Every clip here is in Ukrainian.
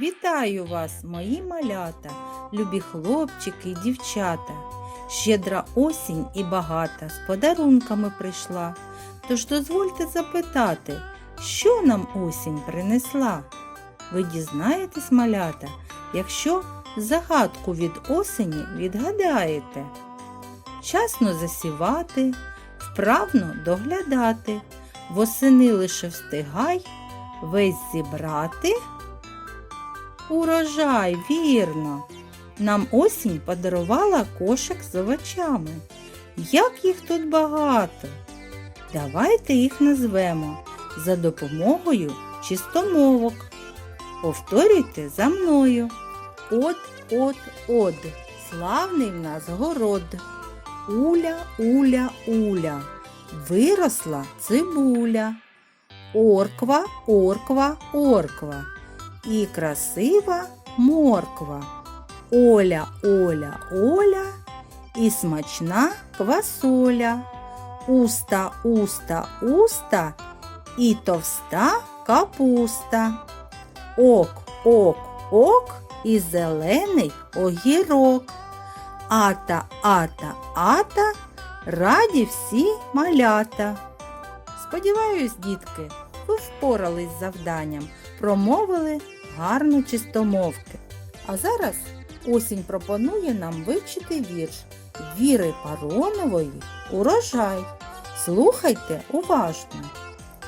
Вітаю вас, мої малята, любі хлопчики й дівчата. Щедра осінь і багата з подарунками прийшла. Тож дозвольте запитати, що нам осінь принесла? Ви дізнаєтесь, малята, якщо загадку від осені відгадаєте. Часно засівати, вправно доглядати, восени лише встигай, весь зібрати. Урожай, вірно. Нам осінь подарувала кошик з овочами. Як їх тут багато. Давайте їх назвемо за допомогою чистомовок. Повторюйте за мною. От, от, од. Славний в нас город. Уля, уля, уля. Виросла цибуля. Орква, орква, орква. І красива морква. Оля, Оля, Оля. І смачна квасоля. Уста, уста, уста. І товста капуста. Ок, ок, ок. І зелений огірок. Ата, ата, ата. Раді всі малята. Сподіваюсь, дітки, ви впорались з завданням, промовили гарно чистомовки. А зараз осінь пропонує нам вивчити вірш Віри Паронової Урожай. Слухайте уважно.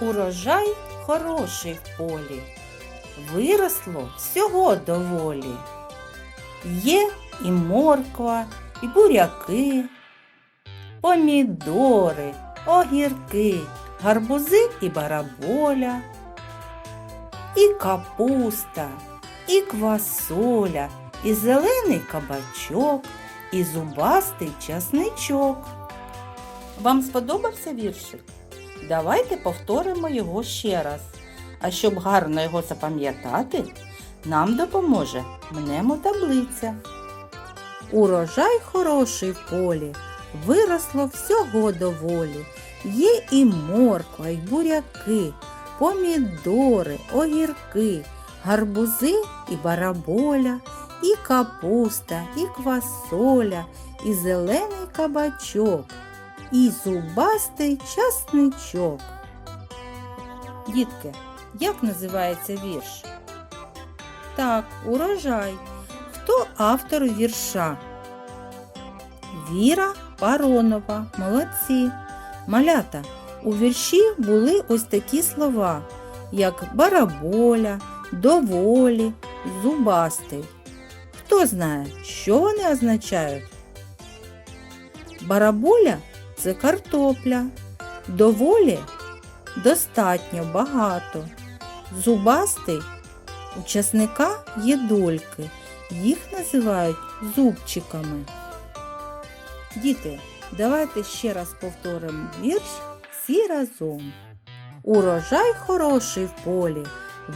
Урожай хороший в полі. Виросло всього доволі. Є і морква, і буряки, помідори, огірки, гарбузи і бараболя, і капуста, і квасоля, і зелений кабачок, і зубастий часничок. Вам сподобався віршик? Давайте повторимо його ще раз. А щоб гарно його запам'ятати, нам допоможе мнемотаблиця. Урожай хороший в полі, виросло всього доволі. Є і морква, і буряки, помідори, огірки, гарбузи і бараболя, і капуста, і квасоля, і зелений кабачок, і зубастий часничок. Дітки, як називається вірш? Так, урожай. Хто автор вірша? Віра Паронова. Молодці. Малята. У вірші були ось такі слова, як бараболя, доволі, зубастий. Хто знає, що вони означають? Бараболя це картопля, доволі достатньо багато. Зубастий у часника є дольки, їх називають зубчиками. Діти, давайте ще раз повторимо вірш всі разом. Урожай хороший в полі,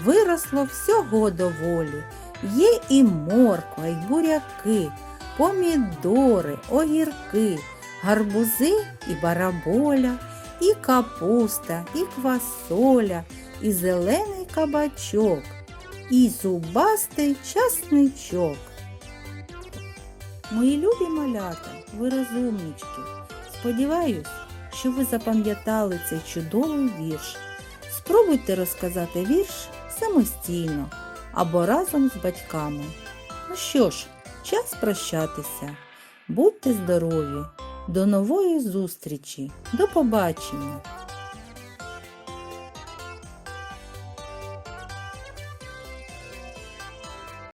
виросло всього доволі. Є і морква, і буряки, помідори, огірки, гарбузи і бараболя, і капуста, і квасоля, і зелений кабачок, і зубастий часничок. Мої любі малята, ви розумнички. Сподіваюсь, що ви запам'ятали цей чудовий вірш. Спробуйте розказати вірш самостійно або разом з батьками. Ну що ж, час прощатися. Будьте здорові! До нової зустрічі! До побачення!